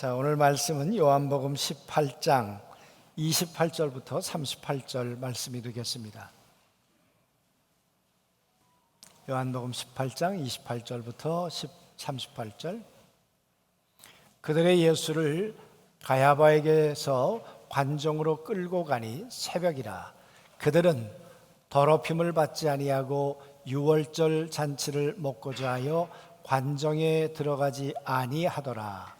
자, 오늘 말씀은 요한복음 18장 28절부터 38절 말씀이 되겠습니다. 요한복음 18장 28절부터 38절. 그들의 예수를 가야바에게서 관정으로 끌고 가니 새벽이라. 그들은 더럽힘을 받지 아니하고 유월절 잔치를 먹고자 하여 관정에 들어가지 아니하더라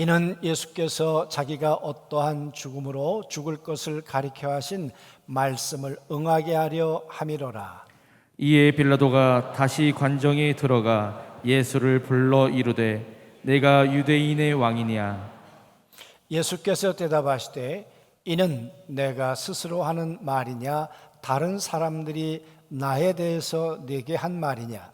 이는 예수께서 자기가 어떠한 죽음으로 죽을 것을 가리켜 하신 말씀을 응하게 하려 함이로라. 이에 빌라도가 다시 관정에 들어가 예수를 불러 이르되 내가 유대인의 왕이냐 예수께서 대답하시되 이는 내가 스스로 하는 말이냐? 다른 사람들이 나에 대해서 내게 한 말이냐?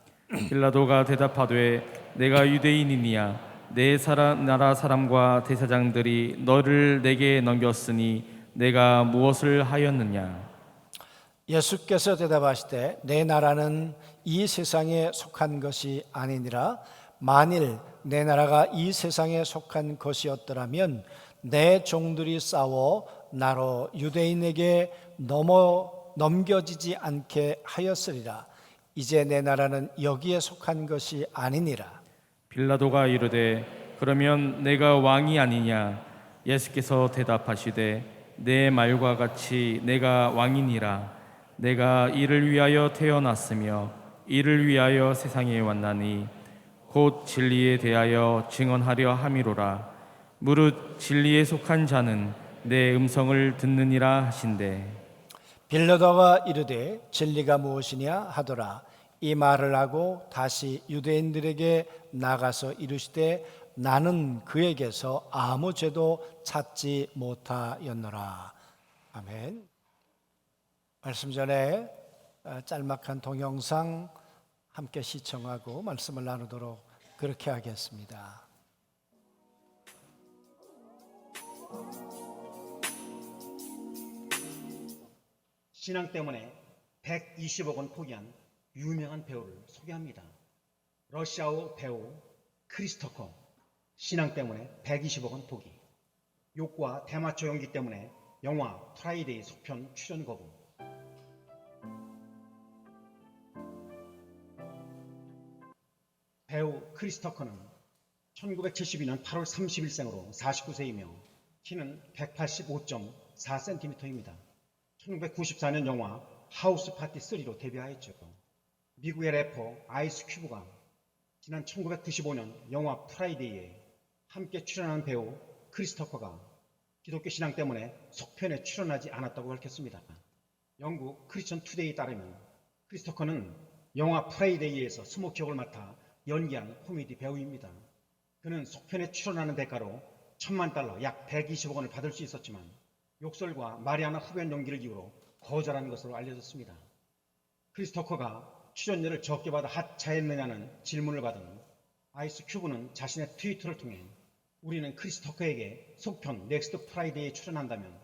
빌라도가 대답하되 내가 유대인이니야 내 나라 사람과 대사장들이 너를 내게 넘겼으니 내가 무엇을 하였느냐? 예수께서 대답하시되 내 나라는 이 세상에 속한 것이 아니니라. 만일 내 나라가 이 세상에 속한 것이었더라면 내 종들이 싸워 나로 유대인에게 넘어 넘겨지지 않게 하였으리라. 이제 내 나라는 여기에 속한 것이 아니니라 빌라도가 이르되 그러면 내가 왕이 아니냐? 예수께서 대답하시되 내 말과 같이 내가 왕이니라. 내가 이를 위하여 태어났으며 이를 위하여 세상에 왔나니 곧 진리에 대하여 증언하려 함이로라. 무릇 진리에 속한 자는 내 음성을 듣느니라 하신대. 빌라도가 이르되 진리가 무엇이냐? 하더라 이 말을 하고 다시 유대인들에게 나가서 이르시되 나는 그에게서 아무 죄도 찾지 못하였노라 아멘 말씀 전에 어, 짤막한 동영상 함께 시청하고 말씀을 나누도록 그렇게 하겠습니다. 신앙 때문에 120억 원 포기한 유명한 배우를 소개합니다. 러시아어 배우 크리스토커 신앙 때문에 120억 원 포기 욕과 대마초 연기 때문에 영화 프라이데이 속편 출연 거부 배우 크리스토커는 1972년 8월 30일생으로 49세이며 키는 185.4cm입니다. 1994년 영화 하우스 파티 3로 데뷔하였죠. 미국의 래퍼 아이스 큐브가 지난 1995년 영화 프라이데이에 함께 출연한 배우 크리스토퍼가 기독교 신앙 때문에 속편에 출연하지 않았다고 밝혔습니다. 영국 크리스천 투데이에 따르면 크리스토커는 영화 프라이데이에서 스모키 역을 맡아 연기한 코미디 배우입니다. 그는 속편에 출연하는 대가로 천만 달러 약 120억 원을 받을 수 있었지만 욕설과 마리아나 흡연 연기를 이유로 거절한 것으로 알려졌습니다. 크리스토커가 출연료를 적게 받아 하차했느냐는 질문을 받은 아이스 큐브는 자신의 트위터를 통해 우리는 크리스토커에게 속편 넥스트 프라이데이에 출연한다면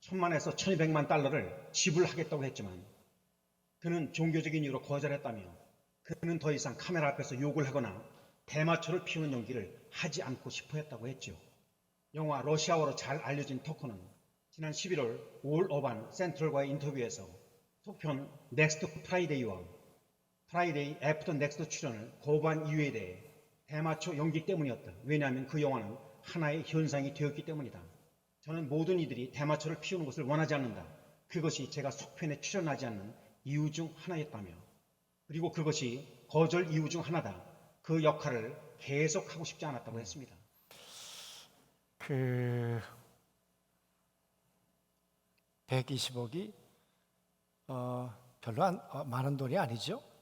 천만에서 천이백만 달러를 지불하겠다고 했지만 그는 종교적인 이유로 거절했다며 그는 더 이상 카메라 앞에서 욕을 하거나 대마초를 피우는 연기를 하지 않고 싶어 했다고 했죠. 영화 러시아어로 잘 알려진 터커는 지난 11월 올 어반 센트럴과의 인터뷰에서 속편 넥스트 프라이데이와 프라이데이 애프터 넥스트 출연을 거부한 이유에 대해 대마초 연기 때문이었다. 왜냐하면 그 영화는 하나의 현상이 되었기 때문이다. 저는 모든 이들이 대마초를 피우는 것을 원하지 않는다. 그것이 제가 속편에 출연하지 않는 이유 중 하나였다며 그리고 그것이 거절 이유 중 하나다. 그 역할을 계속 하고 싶지 않았다고 했습니다. 그 120억이 어, 별로 안, 어, 많은 돈이 아니죠.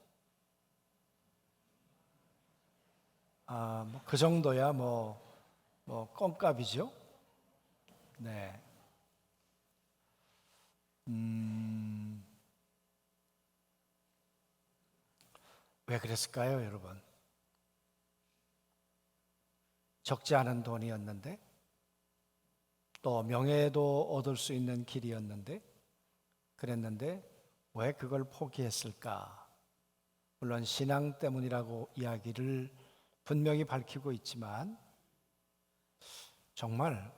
아, 뭐 그 정도야 뭐, 뭐 껌값이죠. 네. 음, 왜 그랬을까요, 여러분? 적지 않은 돈이었는데, 또 명예도 얻을 수 있는 길이었는데, 그랬는데, 왜 그걸 포기했을까? 물론 신앙 때문이라고 이야기를 분명히 밝히고 있지만, 정말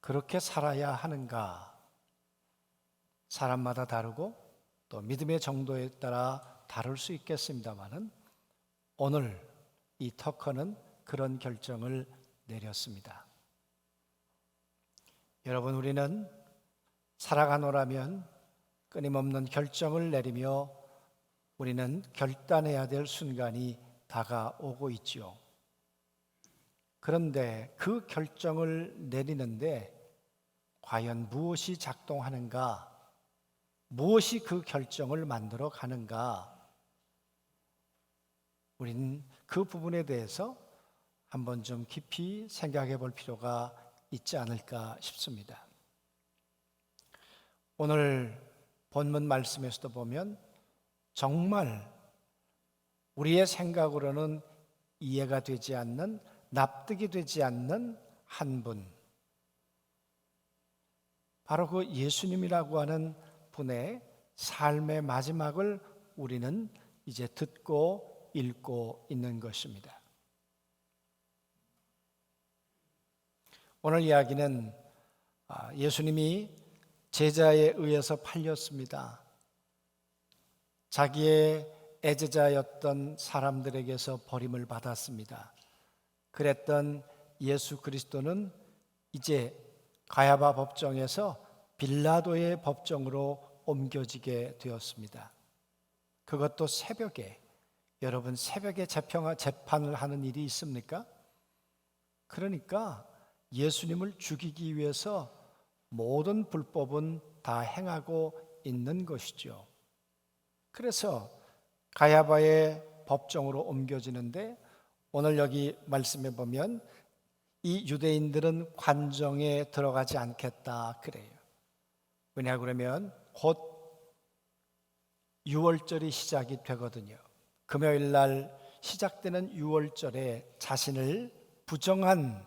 그렇게 살아야 하는가? 사람마다 다르고 또 믿음의 정도에 따라 다를 수 있겠습니다만은 오늘 이 터커는 그런 결정을 내렸습니다. 여러분 우리는 살아가노라면 끊임없는 결정을 내리며 우리는 결단해야 될 순간이 다가오고 있지요. 그런데 그 결정을 내리는데 과연 무엇이 작동하는가? 무엇이 그 결정을 만들어 가는가? 우리는 그 부분에 대해서 한번 좀 깊이 생각해 볼 필요가 있지 않을까 싶습니다. 오늘 본문 말씀에서도 보면 정말 우리의 생각으로는 이해가 되지 않는 납득이 되지 않는 한 분. 바로 그 예수님이라고 하는 분의 삶의 마지막을 우리는 이제 듣고 읽고 있는 것입니다. 오늘 이야기는 아, 예수님이 제자에 의해서 팔렸습니다. 자기의 애제자였던 사람들에게서 버림을 받았습니다. 그랬던 예수 그리스도는 이제 가야바 법정에서 빌라도의 법정으로 옮겨지게 되었습니다. 그것도 새벽에 여러분 새벽에 재평 재판을 하는 일이 있습니까? 그러니까 예수님을 죽이기 위해서 모든 불법은 다 행하고 있는 것이죠. 그래서 가야바의 법정으로 옮겨지는데 오늘 여기 말씀해 보면 이 유대인들은 관정에 들어가지 않겠다 그래요. 왜냐 그러면 곧 6월절이 시작이 되거든요. 금요일 날 시작되는 6월절에 자신을 부정한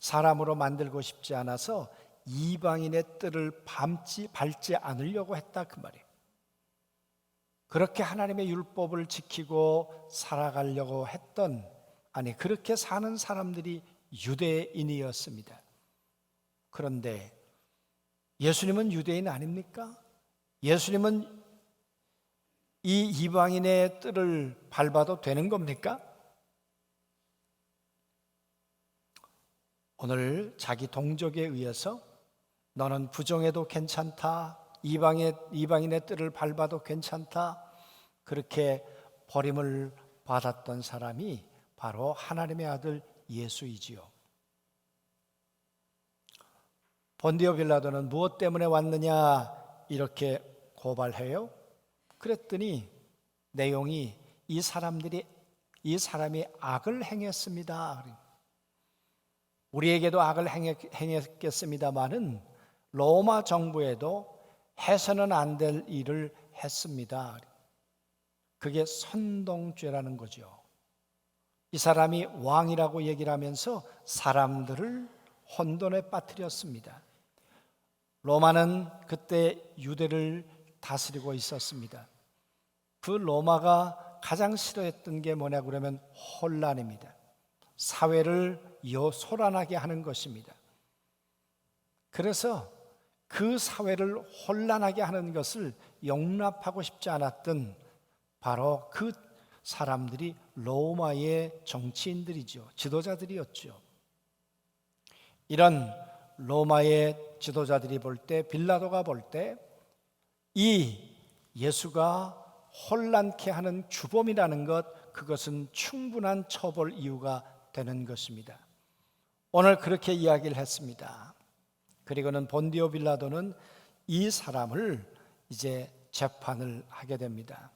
사람으로 만들고 싶지 않아서 이방인의 뜰을 밟지, 밟지 않으려고 했다 그 말이에요. 그렇게 하나님의 율법을 지키고 살아가려고 했던 아니 그렇게 사는 사람들이 유대인이었습니다. 그런데 예수님은 유대인 아닙니까? 예수님은 이 이방인의 뜰을 밟아도 되는 겁니까? 오늘 자기 동족에 의해서 너는 부정해도 괜찮다. 이방의 이방인의 뜰을 밟아도 괜찮다. 그렇게 버림을 받았던 사람이 바로 하나님의 아들 예수이지요. 본디오 빌라도는 무엇 때문에 왔느냐 이렇게 고발해요. 그랬더니 내용이 이 사람들이 이 사람이 악을 행했습니다. 우리에게도 악을 행했겠습니다만은 로마 정부에도 해서는 안 될 일을 했습니다. 그게 선동죄라는 거죠. 이 사람이 왕이라고 얘기를 하면서 사람들을 혼돈에 빠뜨렸습니다. 로마는 그때 유대를 다스리고 있었습니다. 그 로마가 가장 싫어했던 게 뭐냐 그러면 혼란입니다. 사회를 여소란하게 하는 것입니다. 그래서 그 사회를 혼란하게 하는 것을 용납하고 싶지 않았던 바로 그 사람들이 로마의 정치인들이죠. 지도자들이었죠. 이런 로마의 지도자들이 볼 때, 빌라도가 볼 때, 이 예수가 혼란케 하는 주범이라는 것, 그것은 충분한 처벌 이유가 되는 것입니다. 오늘 그렇게 이야기를 했습니다. 그리고는 본디오 빌라도는 이 사람을 이제 재판을 하게 됩니다.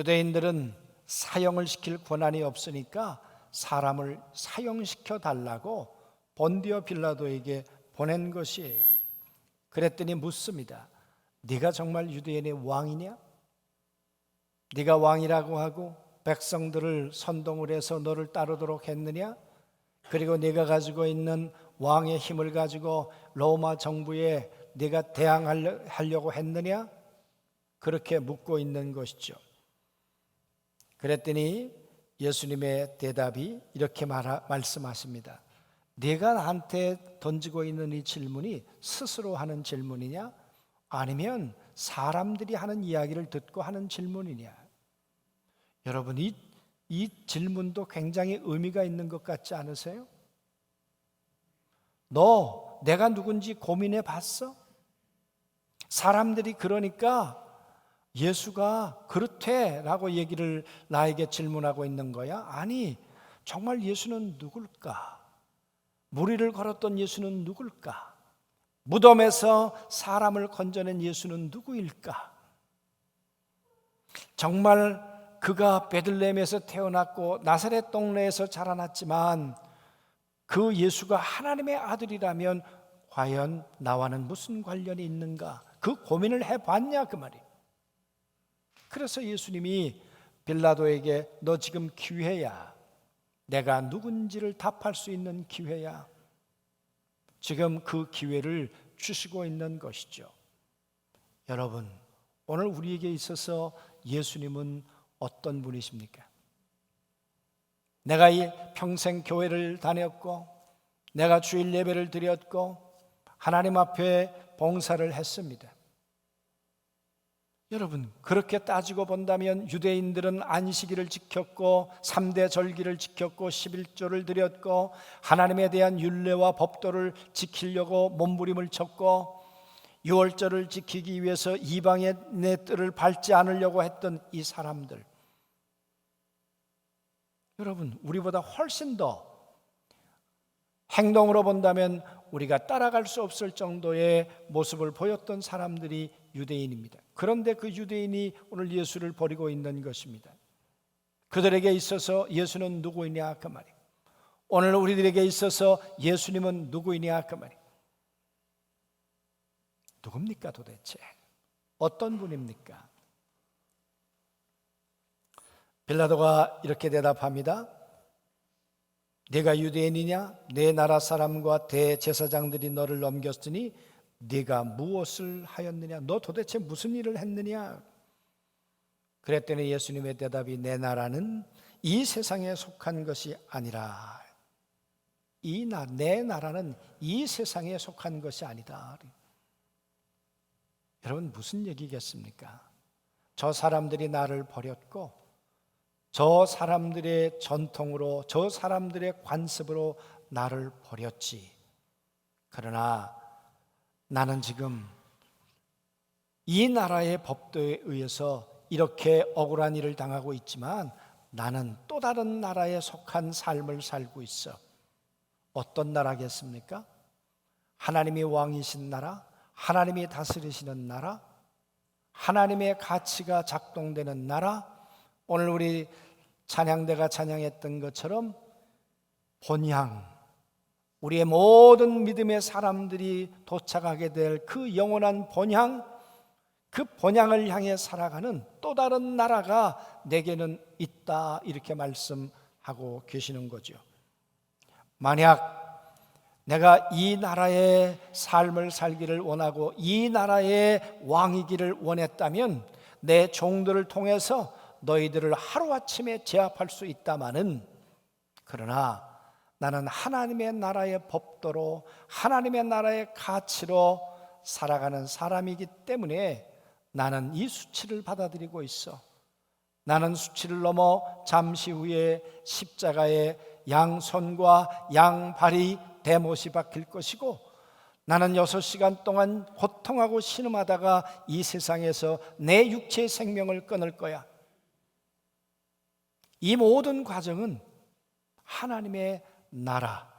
유대인들은 사형을 시킬 권한이 없으니까 사람을 사형시켜 달라고 본디오 빌라도에게 보낸 것이에요. 그랬더니 묻습니다. 네가 정말 유대인의 왕이냐? 네가 왕이라고 하고 백성들을 선동을 해서 너를 따르도록 했느냐? 그리고 네가 가지고 있는 왕의 힘을 가지고 로마 정부에 네가 대항하려고 했느냐? 그렇게 묻고 있는 것이죠. 그랬더니 예수님의 대답이 이렇게 말, 말씀하십니다. 네가 나한테 던지고 있는 이 질문이 스스로 하는 질문이냐? 아니면 사람들이 하는 이야기를 듣고 하는 질문이냐? 여러분, 이, 이 질문도 굉장히 의미가 있는 것 같지 않으세요? 너 내가 누군지 고민해 봤어? 사람들이 그러니까 예수가 그렇대 라고 얘기를 나에게 질문하고 있는 거야? 아니, 정말 예수는 누굴까? 무리를 걸었던 예수는 누굴까? 무덤에서 사람을 건져낸 예수는 누구일까? 정말 그가 베들레헴에서 태어났고 나사렛 동네에서 자라났지만 그 예수가 하나님의 아들이라면 과연 나와는 무슨 관련이 있는가? 그 고민을 해 봤냐 그 말이. 그래서 예수님이 빌라도에게 너 지금 기회야. 내가 누군지를 답할 수 있는 기회야. 지금 그 기회를 주시고 있는 것이죠. 여러분, 오늘 우리에게 있어서 예수님은 어떤 분이십니까? 내가 이 평생 교회를 다녔고, 내가 주일 예배를 드렸고, 하나님 앞에 봉사를 했습니다. 여러분, 그렇게 따지고 본다면 유대인들은 안식일을 지켰고 3대 절기를 지켰고 11조를 드렸고 하나님에 대한 율례와 법도를 지키려고 몸부림을 쳤고 유월절을 지키기 위해서 이방의 내 뜰을 밟지 않으려고 했던 이 사람들 여러분, 우리보다 훨씬 더 행동으로 본다면 우리가 따라갈 수 없을 정도의 모습을 보였던 사람들이 유대인입니다. 그런데 그 유대인이 오늘 예수를 버리고 있는 것입니다. 그들에게 있어서 예수는 누구이냐 그 말이. 오늘 우리들에게 있어서 예수님은 누구이냐 그 말이. 누굽니까 도대체? 어떤 분입니까? 빌라도가 이렇게 대답합니다. 네가 유대인이냐? 내 나라 사람과 대제사장들이 너를 넘겼으니 네가 무엇을 하였느냐? 너 도대체 무슨 일을 했느냐? 그랬더니 예수님의 대답이 내 나라는 이 세상에 속한 것이 아니라 이 나, 내 나라는 이 세상에 속한 것이 아니다. 여러분 무슨 얘기겠습니까? 저 사람들이 나를 버렸고 저 사람들의 전통으로 저 사람들의 관습으로 나를 버렸지. 그러나 나는 지금 이 나라의 법도에 의해서 이렇게 억울한 일을 당하고 있지만 나는 또 다른 나라에 속한 삶을 살고 있어. 어떤 나라겠습니까? 하나님이 왕이신 나라, 하나님이 다스리시는 나라, 하나님의 가치가 작동되는 나라, 오늘 우리 찬양대가 찬양했던 것처럼 본향, 우리의 모든 믿음의 사람들이 도착하게 될 그 영원한 본향, 그 본향을 향해 살아가는 또 다른 나라가 내게는 있다 이렇게 말씀하고 계시는 거죠. 만약 내가 이 나라의 삶을 살기를 원하고 이 나라의 왕이기를 원했다면 내 종들을 통해서 너희들을 하루아침에 제압할 수 있다마는 그러나 나는 하나님의 나라의 법도로 하나님의 나라의 가치로 살아가는 사람이기 때문에 나는 이 수치를 받아들이고 있어. 나는 수치를 넘어 잠시 후에 십자가에 양손과 양발이 대못이 박힐 것이고 나는 여섯 시간 동안 고통하고 신음하다가 이 세상에서 내 육체의 생명을 끊을 거야. 이 모든 과정은 하나님의 나라,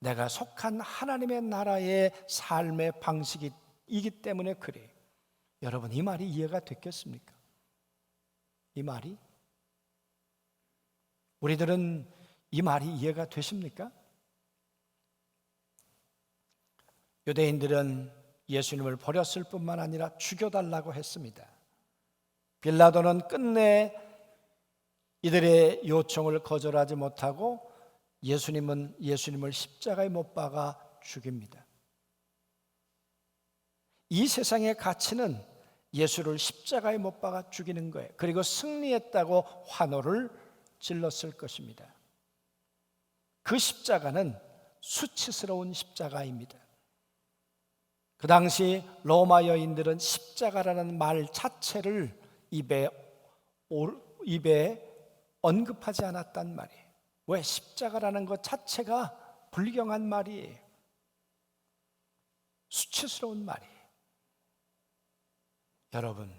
내가 속한 하나님의 나라의 삶의 방식이기 때문에 그래. 여러분, 이 말이 이해가 됐겠습니까? 이 말이? 우리들은 이 말이 이해가 되십니까? 유대인들은 예수님을 버렸을 뿐만 아니라 죽여달라고 했습니다. 빌라도는 끝내 이들의 요청을 거절하지 못하고 예수님은 예수님을 십자가에 못 박아 죽입니다. 이 세상의 가치는 예수를 십자가에 못 박아 죽이는 거예요. 그리고 승리했다고 환호를 질렀을 것입니다. 그 십자가는 수치스러운 십자가입니다. 그 당시 로마 여인들은 십자가라는 말 자체를 입에 올- 입에 언급하지 않았단 말이에요. 왜 십자가라는 것 자체가 불경한 말이에요. 수치스러운 말이에요. 여러분,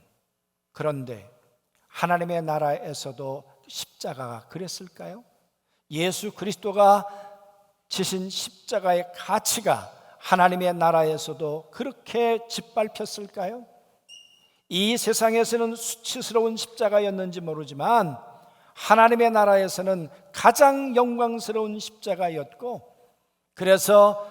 그런데 하나님의 나라에서도 십자가가 그랬을까요? 예수 그리스도가 지신 십자가의 가치가 하나님의 나라에서도 그렇게 짓밟혔을까요? 이 세상에서는 수치스러운 십자가였는지 모르지만 하나님의 나라에서는 가장 영광스러운 십자가였고 그래서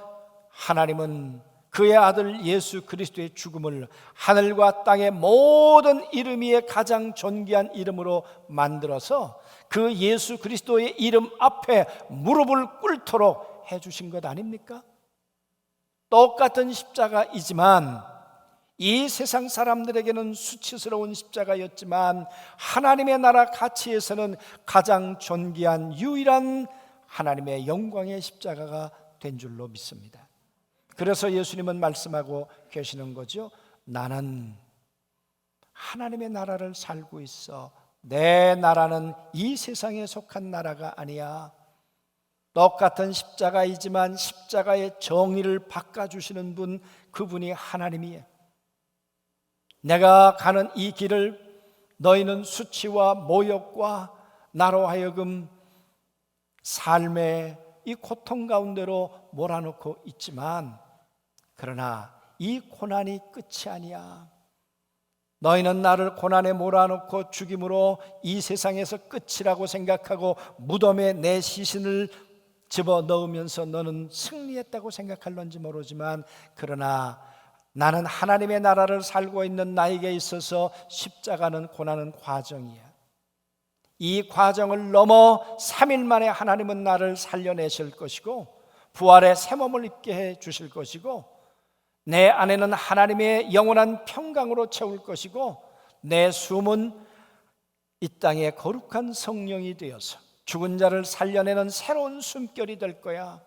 하나님은 그의 아들 예수 그리스도의 죽음을 하늘과 땅의 모든 이름 위에 가장 존귀한 이름으로 만들어서 그 예수 그리스도의 이름 앞에 무릎을 꿇도록 해 주신 것 아닙니까? 똑같은 십자가이지만 이 세상 사람들에게는 수치스러운 십자가였지만 하나님의 나라 가치에서는 가장 존귀한 유일한 하나님의 영광의 십자가가 된 줄로 믿습니다. 그래서 예수님은 말씀하고 계시는 거죠. 나는 하나님의 나라를 살고 있어. 내 나라는 이 세상에 속한 나라가 아니야. 똑같은 십자가이지만 십자가의 정의를 바꿔주시는 분, 그분이 하나님이에요. 내가 가는 이 길을 너희는 수치와 모욕과 나로 하여금 삶의 이 고통 가운데로 몰아넣고 있지만 그러나 이 고난이 끝이 아니야. 너희는 나를 고난에 몰아넣고 죽임으로 이 세상에서 끝이라고 생각하고 무덤에 내 시신을 집어 넣으면서 너는 승리했다고 생각할런지 모르지만 그러나 나는 하나님의 나라를 살고 있는 나에게 있어서 십자가는 고난은 과정이야. 이 과정을 넘어 3일 만에 하나님은 나를 살려내실 것이고 부활의 새 몸을 입게 해 주실 것이고 내 안에는 하나님의 영원한 평강으로 채울 것이고 내 숨은 이 땅의 거룩한 성령이 되어서 죽은 자를 살려내는 새로운 숨결이 될 거야.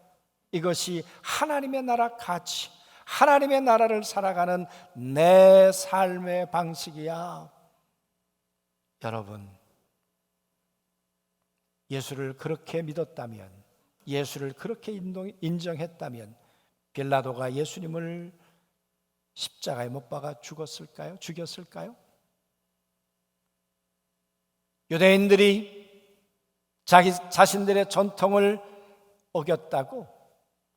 이것이 하나님의 나라 가치, 하나님의 나라를 살아가는 내 삶의 방식이야. 여러분, 예수를 그렇게 믿었다면, 예수를 그렇게 인정했다면, 빌라도가 예수님을 십자가에 못 박아 죽었을까요? 죽였을까요? 유대인들이 자기 자신들의 전통을 어겼다고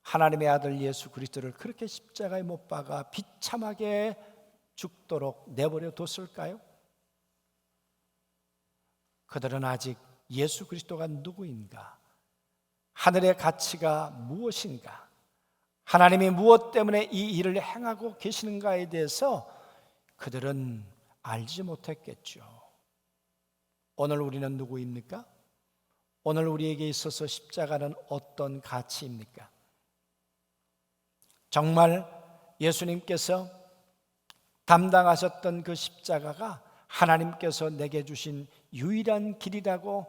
하나님의 아들 예수 그리스도를 그렇게 십자가에 못 박아 비참하게 죽도록 내버려 뒀을까요? 그들은 아직 예수 그리스도가 누구인가? 하늘의 가치가 무엇인가? 하나님이 무엇 때문에 이 일을 행하고 계시는가에 대해서 그들은 알지 못했겠죠. 오늘 우리는 누구입니까? 오늘 우리에게 있어서 십자가는 어떤 가치입니까? 정말 예수님께서 담당하셨던 그 십자가가 하나님께서 내게 주신 유일한 길이라고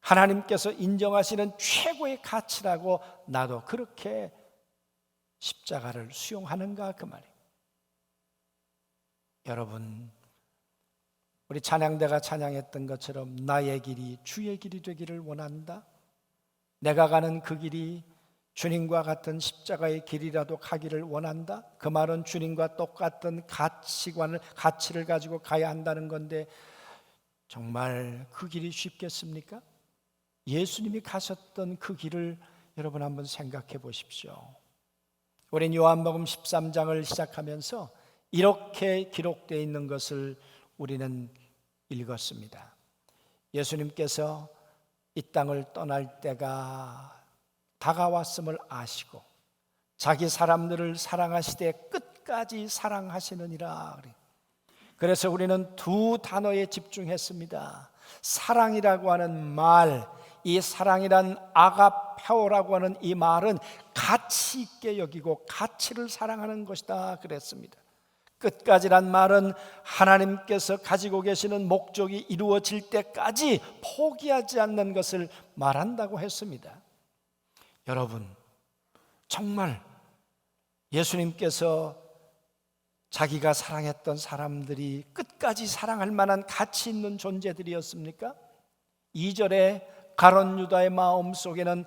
하나님께서 인정하시는 최고의 가치라고 나도 그렇게 십자가를 수용하는가 그 말이에요. 여러분 우리 찬양대가 찬양했던 것처럼 나의 길이 주의 길이 되기를 원한다. 내가 가는 그 길이 주님과 같은 십자가의 길이라도 가기를 원한다. 그 말은 주님과 똑같은 가치관을 가치를 가지고 가야 한다는 건데 정말 그 길이 쉽겠습니까? 예수님이 가셨던 그 길을 여러분 한번 생각해 보십시오. 우린 요한복음 13장을 시작하면서 이렇게 기록되어 있는 것을 우리는 읽었습니다. 예수님께서 이 땅을 떠날 때가 다가왔음을 아시고 자기 사람들을 사랑하시되 끝까지 사랑하시느니라. 그래. 그래서 우리는 두 단어에 집중했습니다. 사랑이라고 하는 말, 이 사랑이란 아가페오라고 하는 이 말은 가치 있게 여기고 가치를 사랑하는 것이다 그랬습니다. 끝까지란 말은 하나님께서 가지고 계시는 목적이 이루어질 때까지 포기하지 않는 것을 말한다고 했습니다. 여러분, 정말 예수님께서 자기가 사랑했던 사람들이 끝까지 사랑할 만한 가치 있는 존재들이었습니까? 2절에 가론 유다의 마음 속에는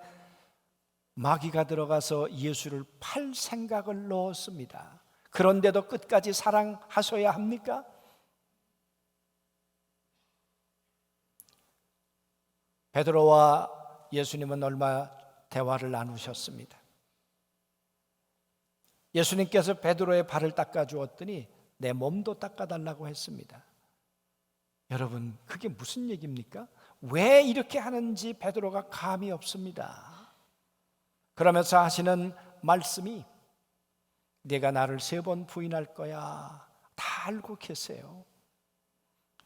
마귀가 들어가서 예수를 팔 생각을 넣었습니다. 그런데도 끝까지 사랑하셔야 합니까? 베드로와 예수님은 얼마 대화를 나누셨습니다. 예수님께서 베드로의 발을 닦아 주었더니 내 몸도 닦아 달라고 했습니다. 여러분, 그게 무슨 얘기입니까? 왜 이렇게 하는지 베드로가 감이 없습니다. 그러면서 하시는 말씀이 내가 나를 세 번 부인할 거야. 다 알고 계세요.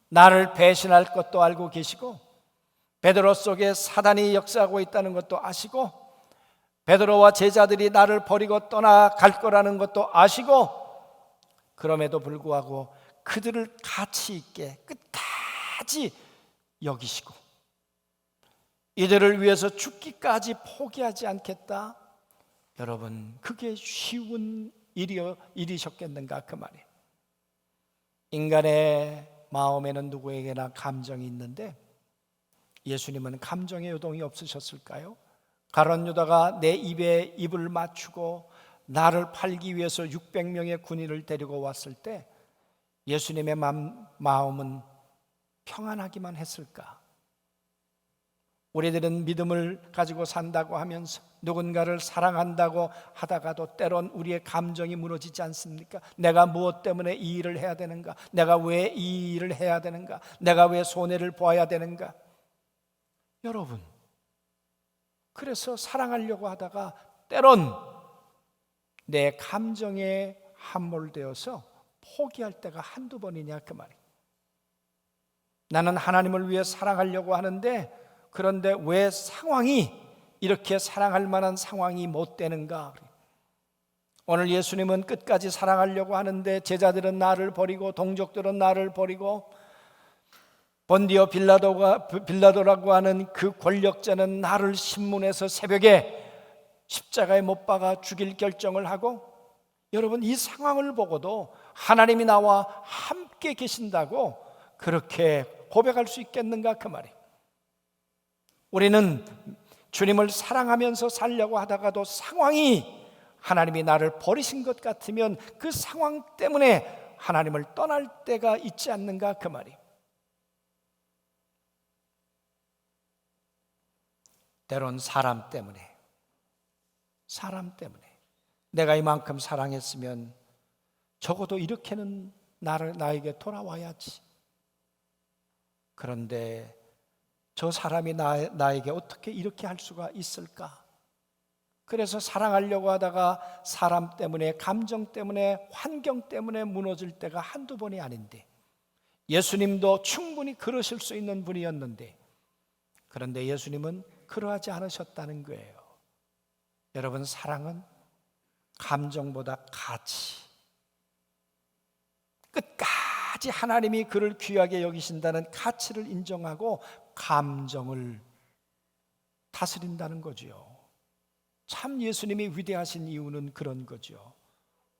나를 배신할 것도 알고 계시고 베드로 속에 사단이 역사하고 있다는 것도 아시고 베드로와 제자들이 나를 버리고 떠나갈 거라는 것도 아시고 그럼에도 불구하고 그들을 가치 있게 끝까지 여기시고 이들을 위해서 죽기까지 포기하지 않겠다. 여러분, 그게 쉬운 일이여, 일이셨겠는가 그 말이에요. 인간의 마음에는 누구에게나 감정이 있는데 예수님은 감정의 요동이 없으셨을까요? 가론 유다가 내 입에 입을 맞추고 나를 팔기 위해서 600명의 군인을 데리고 왔을 때 예수님의 마음은 평안하기만 했을까? 우리들은 믿음을 가지고 산다고 하면서 누군가를 사랑한다고 하다가도 때론 우리의 감정이 무너지지 않습니까? 내가 무엇 때문에 이 일을 해야 되는가? 내가 왜 이 일을 해야 되는가? 내가 왜 손해를 보아야 되는가? 여러분, 그래서 사랑하려고 하다가 때론 내 감정에 함몰되어서 포기할 때가 한두 번이냐 그 말이에요. 나는 하나님을 위해 사랑하려고 하는데 그런데 왜 상황이 이렇게 사랑할 만한 상황이 못 되는가? 오늘 예수님은 끝까지 사랑하려고 하는데 제자들은 나를 버리고 동족들은 나를 버리고 본디오 빌라도가 빌라도라고 하는 그 권력자는 나를 신문에서 새벽에 십자가에 못 박아 죽일 결정을 하고 여러분 이 상황을 보고도 하나님이 나와 함께 계신다고 그렇게 고백할 수 있겠는가 그 말이에요. 우리는 주님을 사랑하면서 살려고 하다가도 상황이 하나님이 나를 버리신 것 같으면 그 상황 때문에 하나님을 떠날 때가 있지 않는가 그 말이. 때론 사람 때문에 사람 때문에 내가 이만큼 사랑했으면 적어도 이렇게는 나를 나에게 돌아와야지. 그런데 저 사람이 나, 나에게 어떻게 이렇게 할 수가 있을까? 그래서 사랑하려고 하다가 사람 때문에, 감정 때문에, 환경 때문에 무너질 때가 한두 번이 아닌데, 예수님도 충분히 그러실 수 있는 분이었는데, 그런데 예수님은 그러하지 않으셨다는 거예요. 여러분, 사랑은 감정보다 가치, 끝까지 하나님이 그를 귀하게 여기신다는 가치를 인정하고 감정을 다스린다는 거지요. 참 예수님이 위대하신 이유는 그런 거죠.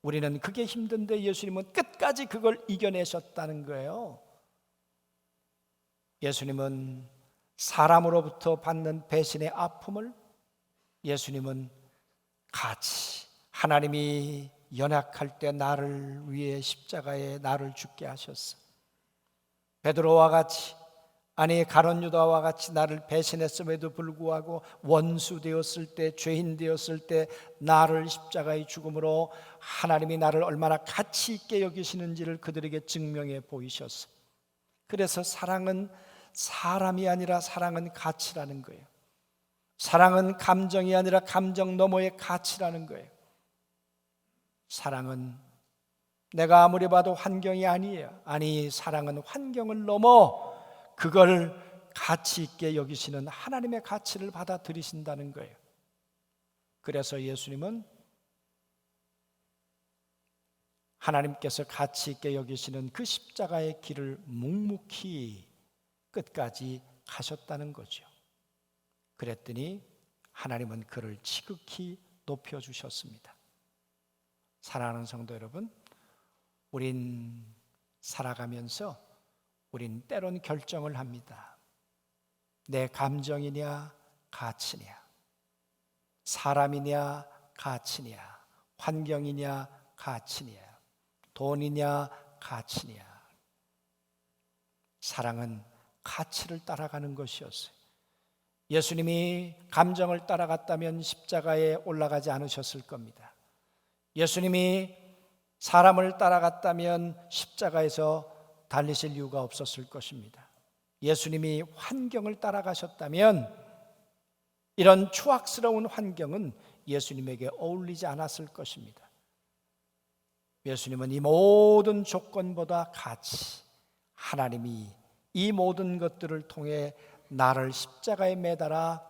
우리는 그게 힘든데 예수님은 끝까지 그걸 이겨내셨다는 거예요. 예수님은 사람으로부터 받는 배신의 아픔을 예수님은 같이 하나님이 연약할 때 나를 위해 십자가에 나를 죽게 하셨어. 베드로와 같이 아니 가론 유다와 같이 나를 배신했음에도 불구하고 원수 되었을 때 죄인 되었을 때 나를 십자가의 죽음으로 하나님이 나를 얼마나 가치 있게 여기시는지를 그들에게 증명해 보이셨어. 그래서 사랑은 사람이 아니라 사랑은 가치라는 거예요. 사랑은 감정이 아니라 감정 너머의 가치라는 거예요. 사랑은 내가 아무리 봐도 환경이 아니에요. 아니, 사랑은 환경을 넘어 그걸 가치 있게 여기시는 하나님의 가치를 받아들이신다는 거예요. 그래서 예수님은 하나님께서 가치 있게 여기시는 그 십자가의 길을 묵묵히 끝까지 가셨다는 거죠. 그랬더니 하나님은 그를 지극히 높여 주셨습니다. 사랑하는 성도 여러분, 우린 살아가면서 우린 때론 결정을 합니다. 내 감정이냐 가치냐 사람이냐 가치냐 환경이냐 가치냐 돈이냐 가치냐 사랑은 가치를 따라가는 것이었어요. 예수님이 감정을 따라갔다면 십자가에 올라가지 않으셨을 겁니다. 예수님이 사람을 따라갔다면 십자가에서 달리실 이유가 없었을 것입니다. 예수님이 환경을 따라가셨다면 이런 추악스러운 환경은 예수님에게 어울리지 않았을 것입니다. 예수님은 이 모든 조건보다 같이 하나님이 이 모든 것들을 통해 나를 십자가에 매달아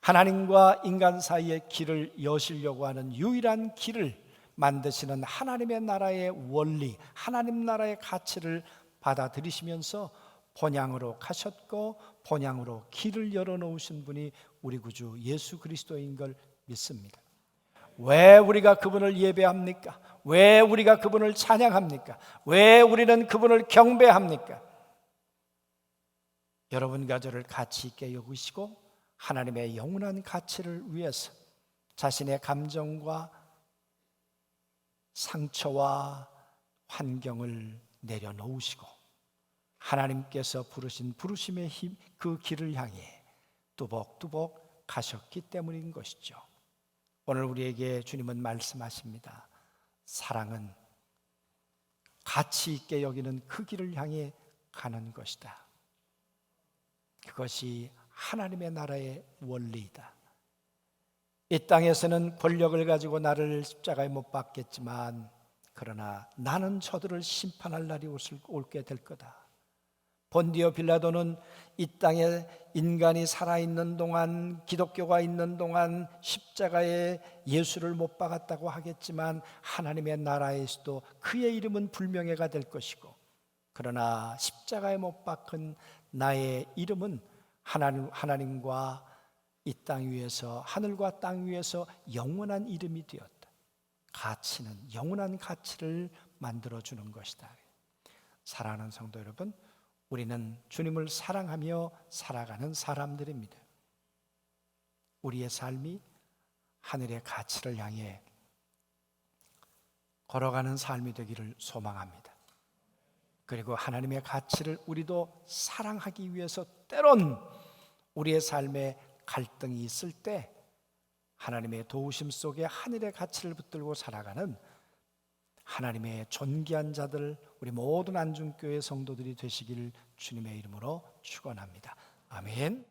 하나님과 인간 사이의 길을 여시려고 하는 유일한 길을 만드시는 하나님의 나라의 원리, 하나님 나라의 가치를 받아들이시면서 본향으로 가셨고 본향으로 길을 열어 놓으신 분이 우리 구주 예수 그리스도인 걸 믿습니다. 왜 우리가 그분을 예배합니까? 왜 우리가 그분을 찬양합니까? 왜 우리는 그분을 경배합니까? 여러분과 저를 가치 있게 여기시고 하나님의 영원한 가치를 위해서 자신의 감정과 상처와 환경을 내려놓으시고 하나님께서 부르신 부르심의 힘 그 길을 향해 뚜벅뚜벅 가셨기 때문인 것이죠. 오늘 우리에게 주님은 말씀하십니다. 사랑은 가치 있게 여기는 그 길을 향해 가는 것이다. 그것이 하나님의 나라의 원리이다. 이 땅에서는 권력을 가지고 나를 십자가에 못 박겠지만 그러나 나는 저들을 심판할 날이 올게 될 거다. 본디오 빌라도는 이 땅에 인간이 살아있는 동안 기독교가 있는 동안 십자가에 예수를 못 박았다고 하겠지만 하나님의 나라에서도 그의 이름은 불명예가 될 것이고 그러나 십자가에 못 박은 나의 이름은 하나님, 하나님과 이 땅 위에서 하늘과 땅 위에서 영원한 이름이 되었다. 가치는 영원한 가치를 만들어 주는 것이다. 사랑하는 성도 여러분, 우리는 주님을 사랑하며 살아가는 사람들입니다. 우리의 삶이 하늘의 가치를 향해 걸어가는 삶이 되기를 소망합니다. 그리고 하나님의 가치를 우리도 사랑하기 위해서 때론 우리의 삶에 갈등이 있을 때 하나님의 도우심 속에 하늘의 가치를 붙들고 살아가는 하나님의 존귀한 자들 우리 모든 안중교회 성도들이 되시기를 주님의 이름으로 축원합니다. 아멘.